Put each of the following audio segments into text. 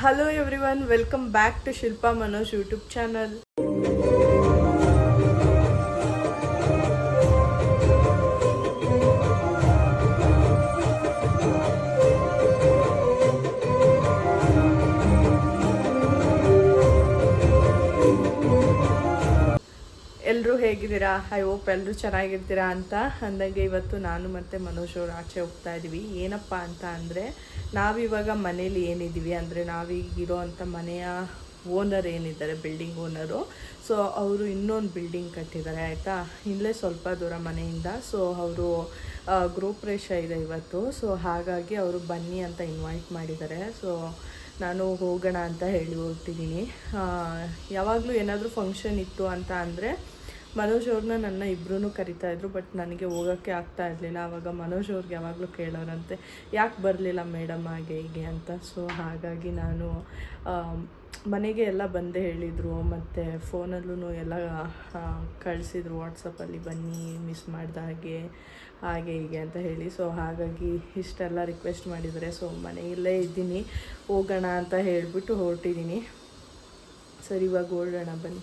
Hello everyone welcome back to Shilpa Manoj YouTube channel ಎಲ್ಲರೂ ಹೇಗಿದ್ದೀರಾ? I hope ಎಲ್ಲರೂ ಚೆನ್ನಾಗಿರ್ತೀರಾ ಅಂತ. ಅಂದಂಗೆ ಇವತ್ತು ನಾನು ಮತ್ತು ಮನೋಜ್ ಅವ್ರು ಆಚೆ ಹೋಗ್ತಾ ಇದ್ದೀವಿ ಏನಪ್ಪ ಅಂತ ಅಂದರೆ ನಾವಿವಾಗ ಮನೇಲಿ ಏನಿದ್ದೀವಿ ಅಂದರೆ ನಾವೀಗಿರೋ ಅಂಥ ಮನೆಯ ಓನರ್ ಏನಿದ್ದಾರೆ ಬಿಲ್ಡಿಂಗ್ ಓನರು ಸೊ ಅವರು ಇನ್ನೊಂದು ಬಿಲ್ಡಿಂಗ್ ಕಟ್ಟಿದ್ದಾರೆ, ಆಯಿತಾ? ಇಲ್ಲೇ ಸ್ವಲ್ಪ ದೂರ ಮನೆಯಿಂದ. ಸೊ ಅವರು ಗೃಹಪ್ರೇಷ ಇದೆ ಇವತ್ತು. ಸೊ ಹಾಗಾಗಿ ಅವರು ಬನ್ನಿ ಅಂತ ಇನ್ವೈಟ್ ಮಾಡಿದ್ದಾರೆ. ಸೊ ನಾನು ಹೋಗೋಣ ಅಂತ ಹೇಳಿ ಹೋಗ್ತಿದ್ದೀನಿ. ಯಾವಾಗಲೂ ಏನಾದರೂ ಫಂಕ್ಷನ್ ಇತ್ತು ಅಂತ ಅಂದರೆ ಮನೋಜ್ ಅವ್ರನ್ನ ನನ್ನ ಇಬ್ಬರೂ ಕರಿತಾ ಇದ್ರು ಬಟ್ ನನಗೆ ಹೋಗೋಕ್ಕೆ ಆಗ್ತಾ ಇರಲಿಲ್ಲ. ಆವಾಗ ಮನೋಜ್ ಅವ್ರಿಗೆ ಯಾವಾಗಲೂ ಕೇಳೋರಂತೆ, ಯಾಕೆ ಬರಲಿಲ್ಲ ಮೇಡಮ್ ಹಾಗೆ ಹೀಗೆ ಅಂತ? ಸೊ ಹಾಗಾಗಿ ನಾನು ಮನೆಗೆ ಎಲ್ಲ ಬಂದೇ ಹೇಳಿದರು. ಮತ್ತು ಫೋನಲ್ಲೂ ಎಲ್ಲ ಕಳಿಸಿದ್ರು. ವಾಟ್ಸಪ್ಪಲ್ಲಿ ಬನ್ನಿ, ಮಿಸ್ ಮಾಡಿದ ಹಾಗೆ ಹಾಗೆ ಹೀಗೆ ಅಂತ ಹೇಳಿ. ಸೊ ಹಾಗಾಗಿ ಇಷ್ಟೆಲ್ಲ ರಿಕ್ವೆಸ್ಟ್ ಮಾಡಿದರೆ ಸೊ ಮನೆಯಲ್ಲೇ ಇದ್ದೀನಿ. ಹೋಗೋಣ ಅಂತ ಹೇಳಿಬಿಟ್ಟು ಹೊರಟಿದ್ದೀನಿ. ಸರಿ, ಇವಾಗ ಓಡೋಣ ಬನ್ನಿ.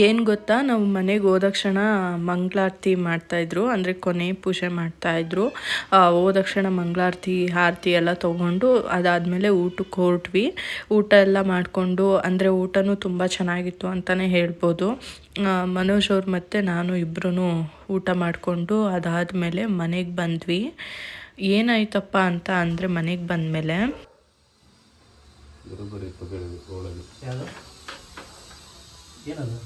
ಏನು ಗೊತ್ತಾ ನಾವು ಮನೆಗೆ ಹೋದಕ್ಷಣ ಮಂಗಳಾರತಿ ಮಾಡ್ತಾಯಿದ್ರು ಅಂದರೆ ಕೊನೆ ಪೂಜೆ ಮಾಡ್ತಾಯಿದ್ರು ಆ, ಹೋದಕ್ಷಣ ಮಂಗಳಾರತಿ ಆರತಿ ಎಲ್ಲ ತಗೊಂಡು ಅದಾದ್ಮೇಲೆ ಊಟಕ್ಕೆ ಹೊರಟ್ವಿ. ಊಟ ಎಲ್ಲ ಮಾಡಿಕೊಂಡು ಅಂದರೆ ಊಟನೂ ತುಂಬ ಚೆನ್ನಾಗಿತ್ತು ಅಂತಲೇ ಹೇಳ್ಬೋದು. ಮನೋಜ್ ಅವ್ರು ಮತ್ತು ನಾನು ಇಬ್ಬರೂ ಊಟ ಮಾಡಿಕೊಂಡು ಅದಾದಮೇಲೆ ಮನೆಗೆ ಬಂದ್ವಿ. ಏನಾಯ್ತಪ್ಪ ಅಂತ ಅಂದರೆ ಮನೆಗೆ ಬಂದಮೇಲೆ ರಬ್ಬರ್ ಇತ್ತು ಬೆಳೆದು ಒಳಗೆ. ಯಾವುದು? ಏನದು?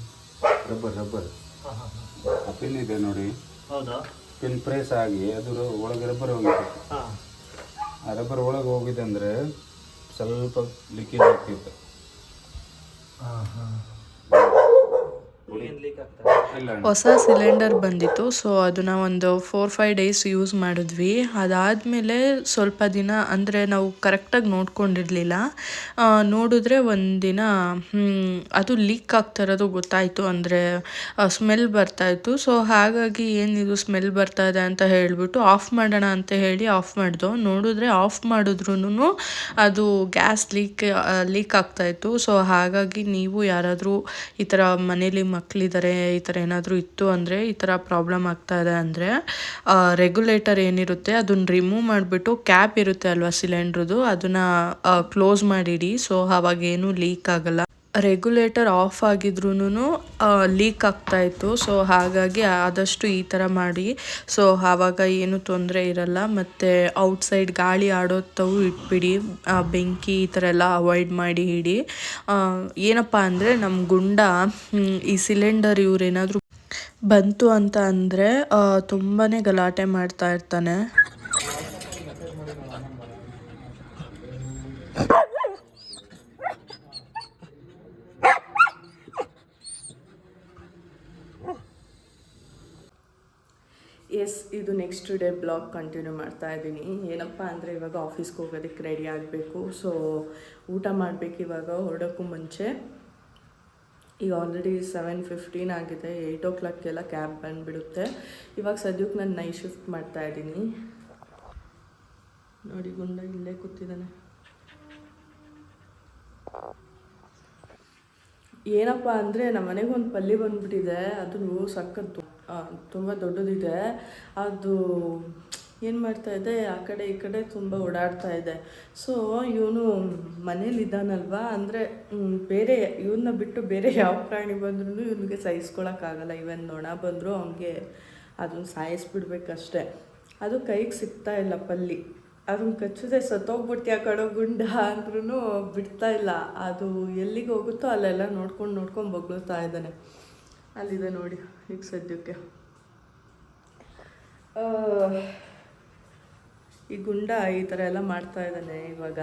Rubber rubber. ಹಾಂ ಹಾಂ ಆ ಪಿನ್ ಇದೆ ನೋಡಿ. ಹೌದಾ? ಪಿನ್ ಪ್ರೆಸ್ ಆಗಿ ಅದು ಒಳಗೆ ರಬ್ಬರ್ ಹೋಗಿದೆ ಹಾಂ. ಆ ರಬ್ಬರ್ ಒಳಗೆ ಹೋಗಿದೆ ಅಂದರೆ ಸ್ವಲ್ಪ ಲಿಕ್ವಿಡ್ ಆಗ್ತಿತ್ತು. ಹಾಂ ಹಾಂ. ಲೀಕ್ ಆಗ್ತದೆ ಹೊಸ ಸಿಲಿಂಡರ್ ಬಂದಿತ್ತು. ಸೊ ಅದನ್ನ ಒಂದು ಫೋರ್ ಫೈವ್ ಡೇಸ್ ಯೂಸ್ ಮಾಡಿದ್ವಿ. ಅದಾದಮೇಲೆ ಸ್ವಲ್ಪ ದಿನ, ಅಂದರೆ ನಾವು ಕರೆಕ್ಟಾಗಿ ನೋಡ್ಕೊಂಡಿರಲಿಲ್ಲ. ನೋಡಿದ್ರೆ ಒಂದಿನ ಅದು ಲೀಕ್ ಆಗ್ತಾ ಇರೋದು ಗೊತ್ತಾಯಿತು. ಅಂದರೆ ಸ್ಮೆಲ್ ಬರ್ತಾಯಿತ್ತು ಸೊ ಹಾಗಾಗಿ ಏನಿದು ಸ್ಮೆಲ್ ಬರ್ತಾ ಇದೆ ಅಂತ ಹೇಳಿಬಿಟ್ಟು ಆಫ್ ಮಾಡೋಣ ಅಂತ ಹೇಳಿ ಆಫ್ ಮಾಡಿದೋ. ನೋಡಿದ್ರೆ ಆಫ್ ಮಾಡಿದ್ರೂ ಅದು ಗ್ಯಾಸ್ ಲೀಕ್ ಲೀಕ್ ಆಗ್ತಾಯಿತ್ತು ಸೊ ಹಾಗಾಗಿ ನೀವು ಯಾರಾದರೂ ಈ ಥರ ಮನೇಲಿ ಮಕ್ಕಳಿದ್ದಾರೆ ಈ ಥರ ಏನಾದರೂ ಇತ್ತು ಅಂದರೆ ಈ ಥರ ಪ್ರಾಬ್ಲಮ್ ಆಗ್ತಾ ಇದೆ ಅಂದರೆ ರೆಗ್ಯುಲೇಟರ್ ಏನಿರುತ್ತೆ ಅದನ್ನ ರಿಮೂವ್ ಮಾಡಿಬಿಟ್ಟು ಕ್ಯಾಪ್ ಇರುತ್ತೆ ಅಲ್ವಾ ಸಿಲಿಂಡ್ರದು ಅದನ್ನು ಕ್ಲೋಸ್ ಮಾಡಿಡಿ. ಸೊ ಅವಾಗ ಏನೂ ಲೀಕ್ ಆಗಲ್ಲ. ರೆಗ್ಯುಲೇಟರ್ ಆಫ್ ಆಗಿದ್ರೂ ಲೀಕ್ ಆಗ್ತಾಯಿತ್ತು. ಸೊ ಹಾಗಾಗಿ ಆದಷ್ಟು ಈ ಥರ ಮಾಡಿ. ಸೊ ಆವಾಗ ಏನು ತೊಂದರೆ ಇರಲ್ಲ. ಮತ್ತು ಔಟ್ಸೈಡ್ ಗಾಳಿ ಆಡೋತ್ತವು ಇಟ್ಬಿಡಿ. ಬೆಂಕಿ ಈ ಥರ ಎಲ್ಲ ಅವಾಯ್ಡ್ ಮಾಡಿ ಇಡಿ. ಏನಪ್ಪ ಅಂದರೆ ನಮ್ಮ ಗುಂಡ ಈ ಸಿಲಿಂಡರ್ ಇವ್ರೇನಾದರೂ ಬಂತು ಅಂತ ಅಂದರೆ ತುಂಬಾ ಗಲಾಟೆ ಮಾಡ್ತಾ ಇರ್ತಾನೆ. ಎಸ್ ಇದು ನೆಕ್ಸ್ಟ್ ಡೇ ಬ್ಲಾಗ್ ಕಂಟಿನ್ಯೂ ಮಾಡ್ತಾ ಇದ್ದೀನಿ. ಏನಪ್ಪ ಅಂದರೆ ಇವಾಗ ಆಫೀಸ್ಗೆ ಹೋಗೋದಕ್ಕೆ ರೆಡಿ ಆಗಬೇಕು. ಸೊ ಊಟ ಮಾಡಬೇಕು ಇವಾಗ, ಹೊರಡೋಕ್ಕೂ ಮುಂಚೆ. ಈಗ ಆಲ್ರೆಡಿ ಸೆವೆನ್ ಫಿಫ್ಟೀನ್ ಆಗಿದೆ ಏಯ್ಟ್ ಓ ಕ್ಲಾಕ್ಗೆಲ್ಲ ಕ್ಯಾಬ್ ಬಂದುಬಿಡುತ್ತೆ. ಇವಾಗ ಸದ್ಯಕ್ಕೆ ನಾನು ನೈಟ್ ಶಿಫ್ಟ್ ಮಾಡ್ತಾ ಇದ್ದೀನಿ. ನೋಡಿ, ಗುಂಡ ಇಲ್ಲೇ ಕೂತಿದ್ದಾನೆ. ಏನಪ್ಪ ಅಂದರೆ ನಮ್ಮ ಮನೆಗೆ ಒಂದು ಪಲ್ಲಿ ಬಂದುಬಿಟ್ಟಿದೆ. ಅದು ಸಖತ್ತು. ತುಂಬ ದೊಡ್ಡದಿದೆ. ಅದು ಏನು ಮಾಡ್ತಾ ಇದೆ, ಆ ಕಡೆ ಈ ಕಡೆ ತುಂಬ ಓಡಾಡ್ತಾ ಇದೆ. ಸೊ ಇವನು ಮನೇಲಿ ಇದ್ದಾನಲ್ವಾ? ಅಂದರೆ ಬೇರೆ ಇವನ್ನ ಬಿಟ್ಟು ಬೇರೆ ಯಾವ ಪ್ರಾಣಿ ಬಂದ್ರೂ ಇವನಿಗೆ ಸಹಿಸ್ಕೊಳಕ್ಕಾಗಲ್ಲ ಇವನ್ ನೊಣ ಬಂದರೂ ಅವನಿಗೆ ಅದನ್ನ ಸಾಯಿಸ್ಬಿಡ್ಬೇಕಷ್ಟೆ. ಅದು ಕೈಗೆ ಸಿಗ್ತಾ ಇಲ್ಲ ಪಲ್ಲಿ. ಅದನ್ನ ಕಚ್ಚಿದೆ ಸತ್ತೋಗ್ಬಿಡ್ತೀಯ ಕಡೋ ಗುಂಡ ಅಂದ್ರೂ ಬಿಡ್ತಾ ಇಲ್ಲ. ಅದು ಎಲ್ಲಿಗೆ ಹೋಗುತ್ತೋ ಅಲ್ಲೆಲ್ಲ ನೋಡ್ಕೊಂಡು ನೋಡ್ಕೊಂಡು ಬಗ್ಳುತ್ತಾ ಇದ್ದಾನೆ. ಅಲ್ಲಿದೆ ನೋಡಿ ಈಗ ಸದ್ಯಕ್ಕೆ. ಈ ಗುಂಡ ಈ ಥರ ಎಲ್ಲ ಮಾಡ್ತಾ ಇದ್ದಾನೆ ಇವಾಗ.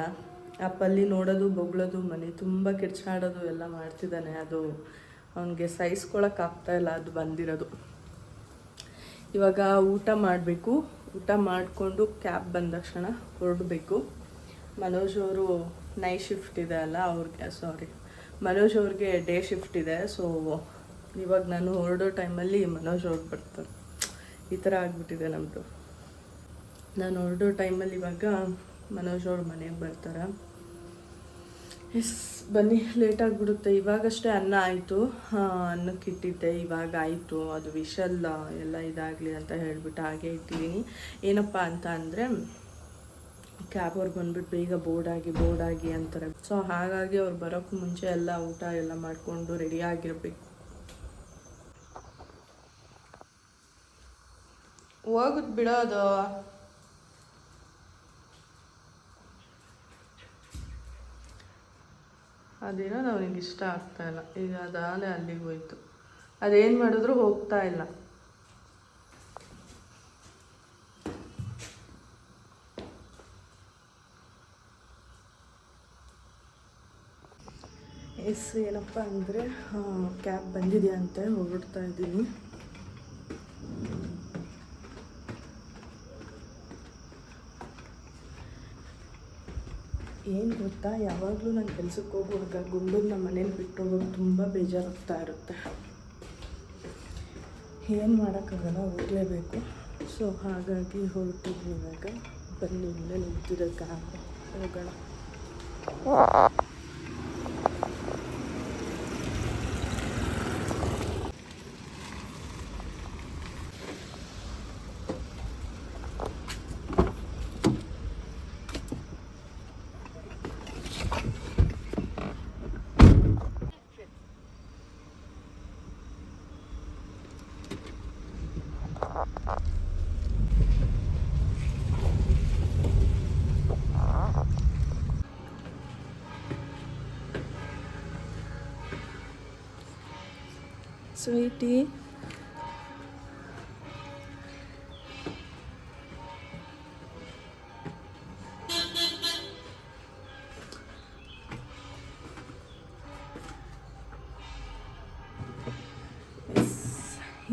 ಆ ಪಲ್ಲಿ ನೋಡೋದು, ಬೊಗಳೋದು, ಮನೆ ತುಂಬ ಕಿರ್ಚಾಡೋದು, ಎಲ್ಲ ಮಾಡ್ತಿದ್ದಾನೆ. ಅದು ಅವನಿಗೆ ಸಹಿಸ್ಕೊಳಕ್ಕಾಗ್ತಾ ಇಲ್ಲ, ಅದು ಬಂದಿರೋದು. ಇವಾಗ ಊಟ ಮಾಡಬೇಕು. ಊಟ ಮಾಡಿಕೊಂಡು ಕ್ಯಾಬ್ ಬಂದ ತಕ್ಷಣ ಹೊರಡಬೇಕು. ಮನೋಜ್ ಅವರು ನೈಟ್ ಶಿಫ್ಟ್ ಇದೆ ಅಲ್ಲ ಅವ್ರಿಗೆ, ಸಾರಿ. ಮನೋಜ್ ಅವ್ರಿಗೆ ಡೇ ಶಿಫ್ಟ್ ಇದೆ, ಸೊ ಇವಾಗ ನಾನು ಹೊರಡೋ ಟೈಮಲ್ಲಿ ಮನೋಜ್ ಅವ್ರು ಬರ್ತಾರೆ. ಈ ಥರ ಆಗಿಬಿಟ್ಟಿದೆ ನಮ್ಮದು ನಾನು ಹೊರಡೋ ಟೈಮಲ್ಲಿ ಇವಾಗ ಮನೋಜ್ ಅವ್ರ ಮನೆಗೆ ಬರ್ತಾರೆ. ಎಸ್, ಬನ್ನಿ ಲೇಟ್ ಆಗಿಬಿಡುತ್ತೆ. ಇವಾಗಷ್ಟೇ ಅನ್ನ ಆಯಿತು. ಅನ್ನಕ್ಕೆ ಇಟ್ಟಿದ್ದೆ. ಇವಾಗ ಆಯಿತು. ಅದು ವಿಷಲ್, ಎಲ್ಲ ಇದಾಗಲಿ ಅಂತ ಹೇಳಿಬಿಟ್ಟು ಹಾಗೆ ಇಟ್ಟಿದ್ದೀನಿ. ಏನಪ್ಪ ಅಂತ ಅಂದರೆ ಕ್ಯಾಬ್ ಅವ್ರು ಬಂದ್ಬಿಟ್ಟು ಬೇಗ ಬೋರ್ಡ್ ಆಗಿ ಬೋರ್ಡ್ ಆಗಿ ಅಂತಾರೆ. ಸೊ ಹಾಗಾಗಿ ಅವ್ರು ಬರೋಕ್ಕೂ ಮುಂಚೆ ಎಲ್ಲ ಊಟ ಎಲ್ಲ ಮಾಡಿಕೊಂಡು ರೆಡಿ ಹೋಗುದು ಬಿಡೋದು ಅದೇನೋ ನನಗೆ ಇಷ್ಟ ಆಗ್ತಾ ಇಲ್ಲ. ಈಗ ಅದಾಲೆ ಅಲ್ಲಿಗೆ ಹೋಯ್ತು. ಅದೇನು ಮಾಡಿದ್ರು ಹೋಗ್ತಾ ಇಲ್ಲ. ಎಸ್, ಏನಪ್ಪ ಅಂದರೆ ಕ್ಯಾಬ್ ಬಂದಿದೆಯಾ ಅಂತ ಹೊರಡ್ತಾ ಇದ್ದೀನಿ. ಏನು ಗೊತ್ತಾ? ಯಾವಾಗಲೂ ನಾನು ಕೆಲಸಕ್ಕೆ ಹೋಗುವಾಗ ಗುಂಡು ನಮ್ಮ ಮನೇಲಿ ಬಿಟ್ಟು ಹೋಗೋದು ತುಂಬ ಬೇಜಾರಾಗ್ತಾ ಇರುತ್ತೆ. ಏನು ಮಾಡೋಕ್ಕಾಗಲ್ಲ, ಹೋಗಲೇಬೇಕು. ಸೊ ಹಾಗಾಗಿ ಹೊರಟಿದ್ವಿ ಇವಾಗ. ಬನ್ನಿ, ಇಲ್ಲೇ ಹೋಗೋಣ. ಸ್ವೀಟಿ.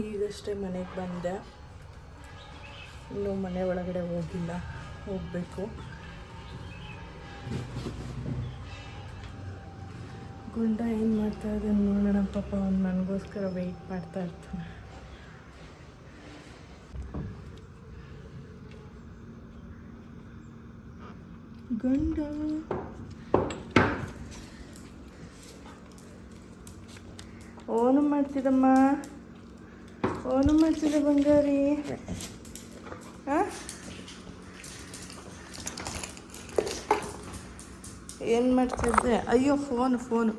ಈಗಷ್ಟೇ ಮನೆಗೆ ಬಂದೆ. ಇನ್ನೂ ಮನೆ ಒಳಗಡೆ ಹೋಗಿಲ್ಲ ಹೋಗಬೇಕು. ಗುಂಡ ಏನು ಮಾಡ್ತಾ ಇದ್ದಾನೆ ನೋಡೋಣ ಪಾಪ, ಅವ್ನು ನನಗೋಸ್ಕರ ವೆಯ್ಟ್ ಮಾಡ್ತಾ ಇರ್ತಾನೆ. ಗಂಡ. ಓನು ಮಾಡ್ತಿದ್ದಮ್ಮ ಓನು ಮಾಡ್ತಿದ್ದೆ ಬಂಗಾರಿ ಹಾಂ ಏನು ಮಾಡ್ತಿದ್ದೆ? ಅಯ್ಯೋ ಫೋನು ಫೋನು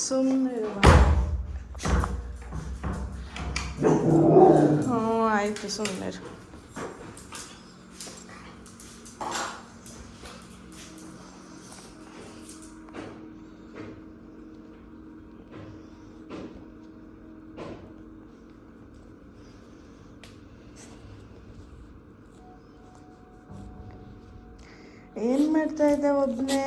ಸುಮ್ಮನೆ ಹ್ಞೂ ಆಯಿತು ಸುಮ್ಮನೆ ಮಾಡ್ತಾ ಇದ್ದೆ ಒಬ್ಬನೇ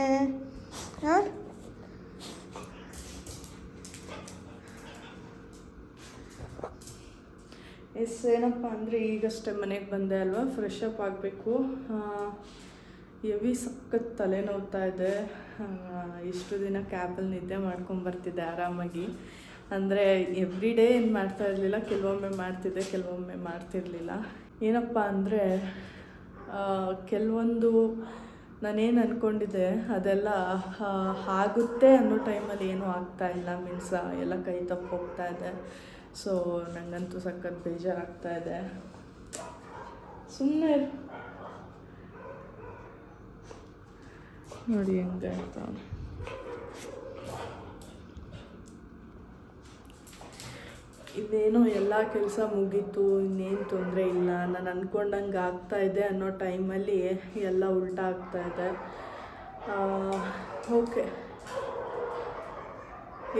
ಎಸ್, ಏನಪ್ಪ ಅಂದರೆ ಈಗಷ್ಟೇ ಮನೆಗೆ ಬಂದೆ ಅಲ್ವಾ? ಫ್ರೆಶ್ ಅಪ್ ಆಗಬೇಕು. ಎವಿ ಸಖತ್ ತಲೆ ನೋವ್ತಾ ಇದೆ. ಇಷ್ಟು ದಿನ ಕ್ಯಾಬಲ್ಲಿ ನಿದ್ದೆ ಮಾಡ್ಕೊಂಬರ್ತಿದ್ದೆ ಆರಾಮಾಗಿ. ಅಂದರೆ ಎವ್ರಿ ಡೇ ಏನು ಮಾಡ್ತಾ ಇರಲಿಲ್ಲ, ಕೆಲವೊಮ್ಮೆ ಮಾಡ್ತಿದ್ದೆ, ಕೆಲವೊಮ್ಮೆ ಮಾಡ್ತಿರ್ಲಿಲ್ಲ. ಏನಪ್ಪ ಅಂದರೆ ಕೆಲವೊಂದು ನಾನೇನು ಅಂದ್ಕೊಂಡಿದ್ದೆ ಅದೆಲ್ಲ ಆಗುತ್ತೆ ಅನ್ನೋ ಟೈಮಲ್ಲಿ ಏನೂ ಆಗ್ತಾ ಇಲ್ಲ. ಮೀನ್ಸ್ ಎಲ್ಲ ಕೈ ತಪ್ಪು ಹೋಗ್ತಾ ಇದೆ. ಸೊ ನನಗಂತೂ ಸಖತ್ ಬೇಜಾರಾಗ್ತಾ ಇದೆ. ಸುಮ್ಮನೆ ನೋಡಿ ಹೆಂಗೆ ಹೇಳ್ತಾವ್ನೆ ಇದೇನೋ ಎಲ್ಲ ಕೆಲಸ ಮುಗೀತು, ಇನ್ನೇನು ತೊಂದರೆ ಇಲ್ಲ. ನಾನು ಅಂದ್ಕೊಂಡಂಗೆ ಆಗ್ತಾಯಿದೆ ಅನ್ನೋ ಟೈಮಲ್ಲಿ ಎಲ್ಲ ಉಲ್ಟಾ ಆಗ್ತಾ ಇದೆ. ಓಕೆ.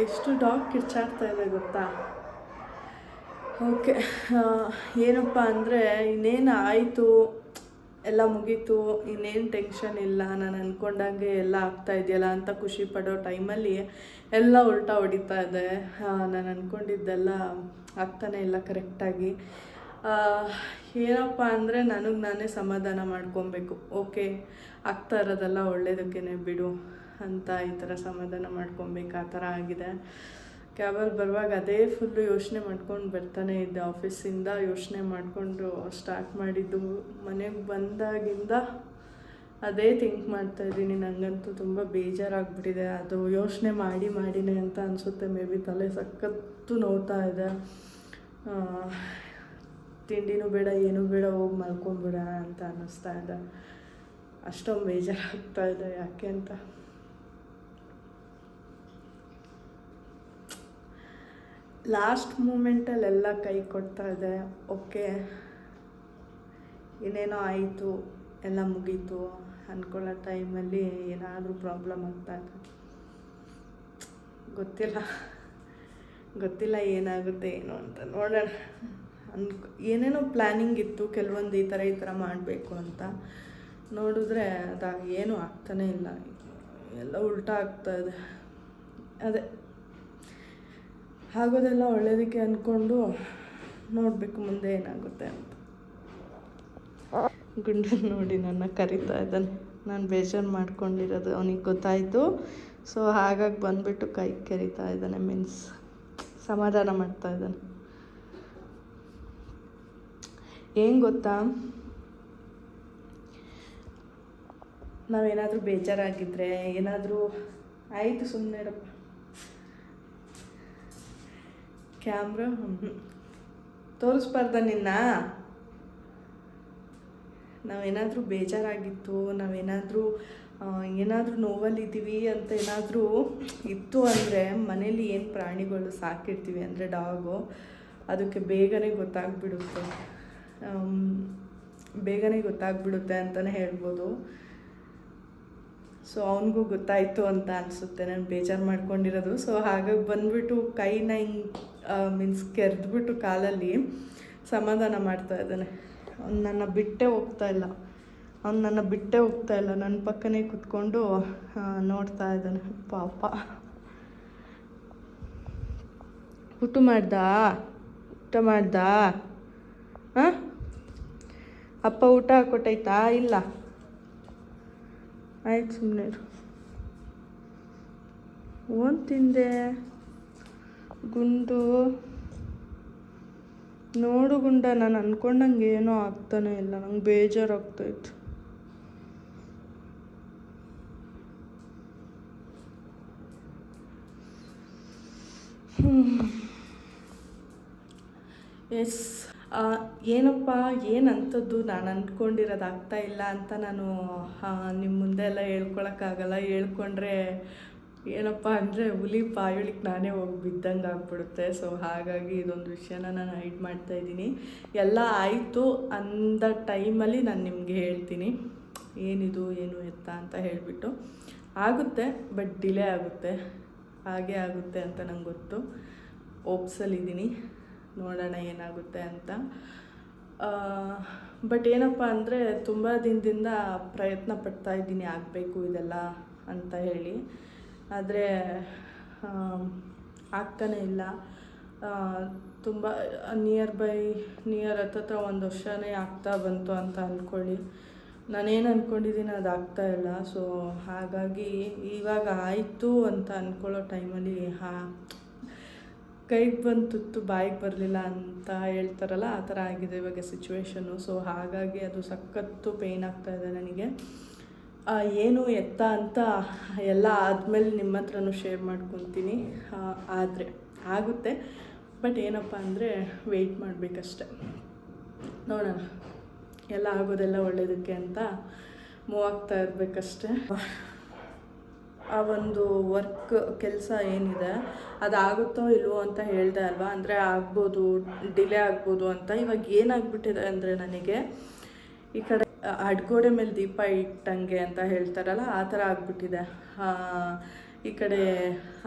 ಎಷ್ಟು ಡಾಗ್ ಕಿರ್ಚಾಡ್ತಾ ಇದೆ ಗೊತ್ತಾ? ಓಕೆ. ಏನಪ್ಪ ಅಂದರೆ ಇನ್ನೇನು ಆಯಿತು? ಎಲ್ಲ ಮುಗೀತು, ಇನ್ನೇನು ಟೆನ್ಷನ್ ಇಲ್ಲ, ನಾನು ಅಂದ್ಕೊಂಡಂಗೆ ಎಲ್ಲ ಆಗ್ತಾ ಇದೆಯಲ್ಲ ಅಂತ ಖುಷಿ ಪಡೋ ಟೈಮಲ್ಲಿ ಎಲ್ಲ ಉಲ್ಟಾ ಹೊಡಿತಾ ಇದೆ. ನಾನು ಅಂದ್ಕೊಂಡಿದ್ದೆಲ್ಲ ಆಗ್ತಾನೆ ಇಲ್ಲ ಕರೆಕ್ಟಾಗಿ ಏನಪ್ಪ ಅಂದರೆ ನನಗೆ ನಾನೇ ಸಮಾಧಾನ ಮಾಡ್ಕೊಬೇಕು. ಓಕೆ ಆಗ್ತಾ ಇರೋದೆಲ್ಲ ಒಳ್ಳೇದಕ್ಕೇ ಬಿಡು ಅಂತ ಈ ಥರ ಸಮಾಧಾನ ಮಾಡ್ಕೊಬೇಕು, ಆ ಥರ ಆಗಿದೆ. ಕ್ಯಾಬಲ್ಲಿ ಬರುವಾಗ ಅದೇ ಫುಲ್ಲು ಯೋಚನೆ ಮಾಡ್ಕೊಂಡು ಬರ್ತಾನೆ ಇದ್ದೆ ಆಫೀಸಿಂದ ಯೋಚನೆ ಮಾಡಿಕೊಂಡು ಸ್ಟಾರ್ಟ್ ಮಾಡಿದ್ದು. ಮನೆಗೆ ಬಂದಾಗಿಂದ ಅದೇ ಥಿಂಕ್ ಮಾಡ್ತಾ ಇದ್ದೀನಿ. ನನಗಂತೂ ತುಂಬ ಬೇಜಾರಾಗ್ಬಿಟ್ಟಿದೆ. ಅದು ಯೋಚನೆ ಮಾಡಿ ಮಾಡಿನೇ ಅಂತ ಅನಿಸುತ್ತೆ. ಮೇ ಬಿ ತಲೆ ಸಖತ್ತು ನೋವ್ತಾ ಇದೆ. ತಿಂಡಿನೂ ಬೇಡ, ಏನೂ ಬೇಡ, ಹೋಗಿ ಮಲ್ಕೊಂಬಿಡ ಅಂತ ಅನ್ನಿಸ್ತಾ ಇದೆ. ಅಷ್ಟೊಂದು ಬೇಜಾರಾಗ್ತಾ ಇದೆ. ಯಾಕೆ ಅಂತ? ಲಾಸ್ಟ್ ಮೂಮೆಂಟಲ್ಲೆಲ್ಲ ಕೈ ಕೊಡ್ತಾ ಇದೆ. ಓಕೆ ಏನೇನೋ ಆಯಿತು, ಎಲ್ಲ ಮುಗೀತು ಅಂದ್ಕೊಳ್ಳೋ ಟೈಮಲ್ಲಿ ಏನಾದರೂ ಪ್ರಾಬ್ಲಮ್ ಆಗ್ತಾ ಇದೆ. ಗೊತ್ತಿಲ್ಲ ಗೊತ್ತಿಲ್ಲ ಏನಾಗುತ್ತೆ ಏನು ಅಂತ ನೋಡೋಣ. ಅನ್ಕೊ ಏನೇನೋ ಪ್ಲ್ಯಾನಿಂಗ್ ಇತ್ತು, ಕೆಲವೊಂದು ಈ ಥರ ಈ ಥರ ಮಾಡಬೇಕು ಅಂತ. ನೋಡಿದ್ರೆ ಅದಾಗ ಏನೂ ಆಗ್ತಾನೇ ಇಲ್ಲ. ಎಲ್ಲ ಉಲ್ಟಾ ಆಗ್ತಾ ಇದೆ. ಅದೇ ಆಗೋದೆಲ್ಲ ಒಳ್ಳೇದಕ್ಕೆ ಅಂದ್ಕೊಂಡು ನೋಡಬೇಕು ಮುಂದೆ ಏನಾಗುತ್ತೆ ಅಂತ. ಗುಂಡು ನೋಡಿ ನನ್ನ ಕರಿತಾ ಇದ್ದಾನೆ. ನಾನು ಬೇಜಾರು ಮಾಡ್ಕೊಂಡಿರೋದು ಅವನಿಗೆ ಗೊತ್ತಾಯಿತು. ಸೊ ಹಾಗಾಗಿ ಬಂದುಬಿಟ್ಟು ಕೈ ಕರಿತಾ ಇದ್ದಾನೆ ಮೀನ್ಸ್ ಸಮಾಧಾನ ಮಾಡ್ತಾ ಇದ್ದಾನೆ. ಏನು ಗೊತ್ತಾ? ನಾವೇನಾದರೂ ಬೇಜಾರಾಗಿದ್ದರೆ ಏನಾದರೂ ಆಯಿತು ಸುಮ್ಮನೆ ಇರಪ್ಪ ಕ್ಯಾಮ್ರಾ ತೋರಿಸ್ಬಾರ್ದ ನಿನ್ನ? ನಾವೇನಾದರೂ ಬೇಜಾರಾಗಿತ್ತು, ನಾವೇನಾದರೂ ಏನಾದರೂ ನೋವಲ್ಲಿದ್ದೀವಿ ಅಂತ ಏನಾದರೂ ಇತ್ತು ಅಂದರೆ ಮನೇಲಿ ಏನು ಪ್ರಾಣಿಗಳು ಸಾಕಿರ್ತೀವಿ ಅಂದರೆ ಡಾಗು, ಅದಕ್ಕೆ ಬೇಗನೆ ಗೊತ್ತಾಗ್ಬಿಡುತ್ತೆ. ಬೇಗನೆ ಗೊತ್ತಾಗ್ಬಿಡುತ್ತೆ ಅಂತಲೇ ಹೇಳ್ಬೋದು. ಸೊ ಅವನಿಗೂ ಗೊತ್ತಾಯಿತು ಅಂತ ಅನಿಸುತ್ತೆ. ನಾನು ಬೇಜಾರು ಮಾಡ್ಕೊಂಡಿರೋದು. ಸೊ ಹಾಗಾಗಿ ಬಂದ್ಬಿಟ್ಟು ಕೈನ ಹಿಂಗೆ ಮೀನ್ಸ್ ಕೆರೆದ್ಬಿಟ್ಟು ಕಾಲಲ್ಲಿ ಸಮಾಧಾನ ಮಾಡ್ತಾ ಇದ್ದಾನೆ. ಅವ್ನು ನನ್ನ ಬಿಟ್ಟೆ ಹೋಗ್ತಾ ಇಲ್ಲ. ಅವ್ನು ನನ್ನ ಬಿಟ್ಟೆ ಹೋಗ್ತಾ ಇಲ್ಲ. ನನ್ನ ಪಕ್ಕನೇ ಕುತ್ಕೊಂಡು ನೋಡ್ತಾ ಇದ್ದಾನೆ. ಪಾಪ. ಊಟ ಮಾಡ್ದಾ? ಊಟ ಮಾಡ್ದಾ? ಹಾಂ? ಅಪ್ಪ ಊಟ ಹಾಕೊಟ್ಟೈತಾ ಇಲ್ಲ. ಆಯ್ತು ಸುಮ್ಮನೆ ಓನ್ ತಿಂದೆ. ಗುಂಡು. ನೋಡು ಗುಂಡ, ನಾನು ಅಂದ್ಕೊಂಡಂಗೆ ಏನೋ ಆಗ್ತಾನೆ ಇಲ್ಲ, ನಂಗೆ ಬೇಜಾರಾಗ್ತೈತೆ ಎಸ್. ಏನಪ್ಪ, ಏನಂಥದ್ದು ನಾನು ಅಂದ್ಕೊಂಡಿರೋದು ಆಗ್ತಾ ಇಲ್ಲ ಅಂತ ನಾನು ನಿಮ್ಮ ಮುಂದೆ ಎಲ್ಲ ಹೇಳ್ಕೊಳಕ್ಕಾಗಲ್ಲ. ಹೇಳ್ಕೊಂಡ್ರೆ ಏನಪ್ಪ ಅಂದರೆ ಹುಲಿ ಬಾಯುಳಿಗೆ ನಾನೇ ಹೋಗಿ ಬಿದ್ದಂಗೆ ಆಗ್ಬಿಡುತ್ತೆ. ಸೊ ಹಾಗಾಗಿ ಇದೊಂದು ವಿಷಯನ ನಾನು ಹೈಡ್ ಮಾಡ್ತಾ ಇದ್ದೀನಿ. ಎಲ್ಲ ಆಯಿತು ಅಂದ ಟೈಮಲ್ಲಿ ನಾನು ನಿಮಗೆ ಹೇಳ್ತೀನಿ. ಏನಿದು, ಏನು ಎತ್ತ ಅಂತ ಹೇಳಿಬಿಟ್ಟು. ಆಗುತ್ತೆ, ಬಟ್ ಡಿಲೇ ಆಗುತ್ತೆ. ಹಾಗೆ ಆಗುತ್ತೆ ಅಂತ ನಂಗೆ ಗೊತ್ತು. ಓಪ್ಸಲ್ಲಿದ್ದೀನಿ ನೋಡೋಣ ಏನಾಗುತ್ತೆ ಅಂತ. ಬಟ್ ಏನಪ್ಪ ಅಂದರೆ ತುಂಬ ದಿನದಿಂದ ಪ್ರಯತ್ನ ಪಡ್ತಾ ಇದ್ದೀನಿ ಆಗಬೇಕು ಇದೆಲ್ಲ ಅಂತ ಹೇಳಿ. ಆದರೆ ಆಗ್ತಾನೆ ಇಲ್ಲ. ತುಂಬ ನಿಯರ್ ಬೈ ನಿಯರ್ ಹತ್ರ ಒಂದು ವರ್ಷನೇ ಆಗ್ತಾ ಬಂತು ಅಂತ ಅಂದ್ಕೊಳ್ಳಿ ನಾನೇನು ಅಂದ್ಕೊಂಡಿದ್ದೀನಿ ಅದು ಆಗ್ತಾ ಇಲ್ಲ. ಸೊ ಹಾಗಾಗಿ ಇವಾಗ ಆಯಿತು ಅಂತ ಅಂದ್ಕೊಳ್ಳೋ ಟೈಮಲ್ಲಿ ಹಾ ಕೈಗೆ ಬಂದು ತುತ್ತು ಬಾಯಿಗೆ ಬರಲಿಲ್ಲ ಅಂತ ಹೇಳ್ತಾರಲ್ಲ, ಆ ಥರ ಆಗಿದೆ ಇವಾಗ ಸಿಚುವೇಶನು ಸೊ ಹಾಗಾಗಿ ಅದು ಸಖತ್ತು ಪೇಯ್ನ್ ಆಗ್ತಾ ಇದೆ ನನಗೆ. ಏನು ಎತ್ತ ಅಂತ ಎಲ್ಲ ಆದಮೇಲೆ ನಿಮ್ಮ ಹತ್ರನೂ ಶೇರ್ ಮಾಡ್ಕೊತೀನಿ. ಆದರೆ ಆಗುತ್ತೆ. ಬಟ್ ಏನಪ್ಪ ಅಂದರೆ ವೆಯ್ಟ್ ಮಾಡಬೇಕಷ್ಟೆ. ನೋಡೋಣ. ಎಲ್ಲ ಆಗೋದೆಲ್ಲ ಒಳ್ಳೇದಕ್ಕೆ ಅಂತ ಮೂವ್ ಆಗ್ತಾ ಇರಬೇಕಷ್ಟೆ. ಆ ಒಂದು ವರ್ಕ್ ಕೆಲಸ ಏನಿದೆ, ಅದಾಗುತ್ತೋ ಇಲ್ವೋ ಅಂತ ಹೇಳಿದೆ ಅಲ್ವಾ? ಅಂದರೆ ಆಗ್ಬೋದು ಡಿಲೇ ಆಗ್ಬೋದು ಅಂತ. ಇವಾಗ ಏನಾಗ್ಬಿಟ್ಟಿದೆ ಅಂದರೆ ನನಗೆ ಈ ಕಡೆ ಅಡ್ಗೋಡೆ ಮೇಲೆ ದೀಪ ಇಟ್ಟಂಗೆ ಅಂತ ಹೇಳ್ತಾರಲ್ಲ, ಆ ಥರ ಆಗ್ಬಿಟ್ಟಿದೆ. ಈ ಕಡೆ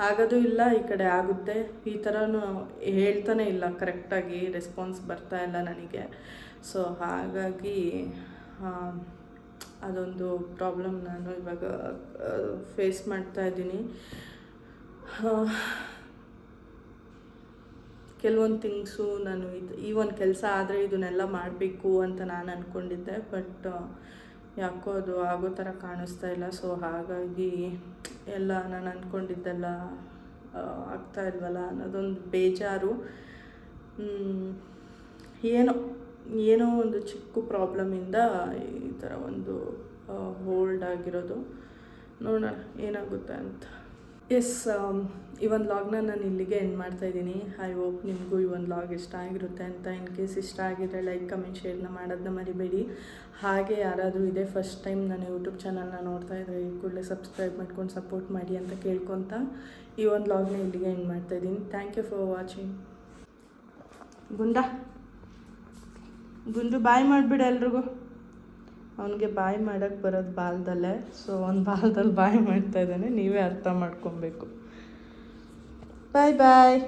ಆಗೋದು ಇಲ್ಲ, ಈ ಕಡೆ ಆಗುತ್ತೆ. ಈ ಥರನೂ ಹೇಳ್ತಾನೆ ಇಲ್ಲ ಕರೆಕ್ಟಾಗಿ ರೆಸ್ಪಾನ್ಸ್ ಬರ್ತಾ ಇಲ್ಲ ನನಗೆ. ಸೊ ಹಾಗಾಗಿ ಅದೊಂದು ಪ್ರಾಬ್ಲಮ್ ನಾನು ಇವಾಗ ಫೇಸ್ ಮಾಡ್ತಾ ಇದ್ದೀನಿ. ಕೆಲವೊಂದು ಥಿಂಗ್ಸು ನಾನು ಇದು, ಈ ಒಂದು ಕೆಲಸ ಆದರೆ ಇದನ್ನೆಲ್ಲ ಮಾಡಬೇಕು ಅಂತ ನಾನು ಅಂದ್ಕೊಂಡಿದ್ದೆ ಬಟ್ ಯಾಕೋ ಅದು ಆಗೋ ಥರ ಕಾಣಿಸ್ತಾ ಇಲ್ಲ. ಸೊ ಹಾಗಾಗಿ ಎಲ್ಲ ನಾನು ಅಂದ್ಕೊಂಡಿದ್ದೆಲ್ಲ ಆಗ್ತಾ ಇಲ್ವಲ್ಲ ಅನ್ನೋದೊಂದು ಬೇಜಾರು. ಏನೋ ಏನೋ ಒಂದು ಚಿಕ್ಕ ಪ್ರಾಬ್ಲಮಿಂದ ಈ ಥರ ಒಂದು ಹೋಲ್ಡ್ ಆಗಿರೋದು. ನೋಡೋಣ, ಏನಾಗುತ್ತೆ ಅಂತ. ಎಸ್ ಈ ಒಂದು ಲಾಗ್ನ ನಾನು ಇಲ್ಲಿಗೆ ಎಂಡ್ ಮಾಡ್ತಾ ಇದ್ದೀನಿ. ಐ ಹೋಪ್ ನಿಮಗೂ ಈ ಒಂದು ಲಾಗ್ ಇಷ್ಟ ಆಗಿರುತ್ತೆ ಅಂತ ಇನ್ ಕೇಸ್ ಇಷ್ಟ ಆಗಿದ್ರೆ ಲೈಕ್ ಕಮೆಂಟ್ ಶೇರ್ನ ಮಾಡೋದನ್ನ ಮರಿಬೇಡಿ. ಹಾಗೆ ಯಾರಾದರೂ ಇದೇ ಫಸ್ಟ್ ಟೈಮ್ ನಾನು ಯೂಟ್ಯೂಬ್ ಚಾನಲ್ನ ನೋಡ್ತಾ ಇದ್ದರೆ ಈ ಕೂಡಲೇ ಸಬ್ಸ್ಕ್ರೈಬ್ ಮಾಡ್ಕೊಂಡು ಸಪೋರ್ಟ್ ಮಾಡಿ ಅಂತ ಕೇಳ್ಕೊತ ಈ ಒಂದು ಲಾಗ್ನ ಇಲ್ಲಿಗೆ ಎಂಡ್ ಮಾಡ್ತಾ ಇದ್ದೀನಿ. ಥ್ಯಾಂಕ್ ಯು ಫಾರ್ ವಾಚಿಂಗ್ ಗುಂಡ? ಗುಂಡು ಬಾಯ್ ಮಾಡಿಬಿಡ ಎಲ್ರಿಗೂ. ಅವನಿಗೆ ಬಾಯ್ ಮಾಡೋಕ್ಕೆ ಬರೋದು ಬಾಲ್ದಲ್ಲೇ. ಸೊ ಅವ್ನು ಬಾಲ್ದಲ್ಲಿ ಬಾಯ್ ಮಾಡ್ತಾ ಇದ್ದಾನೆ. ನೀವೇ ಅರ್ಥ ಮಾಡ್ಕೊಬೇಕು. ಬಾಯ್ ಬಾಯ್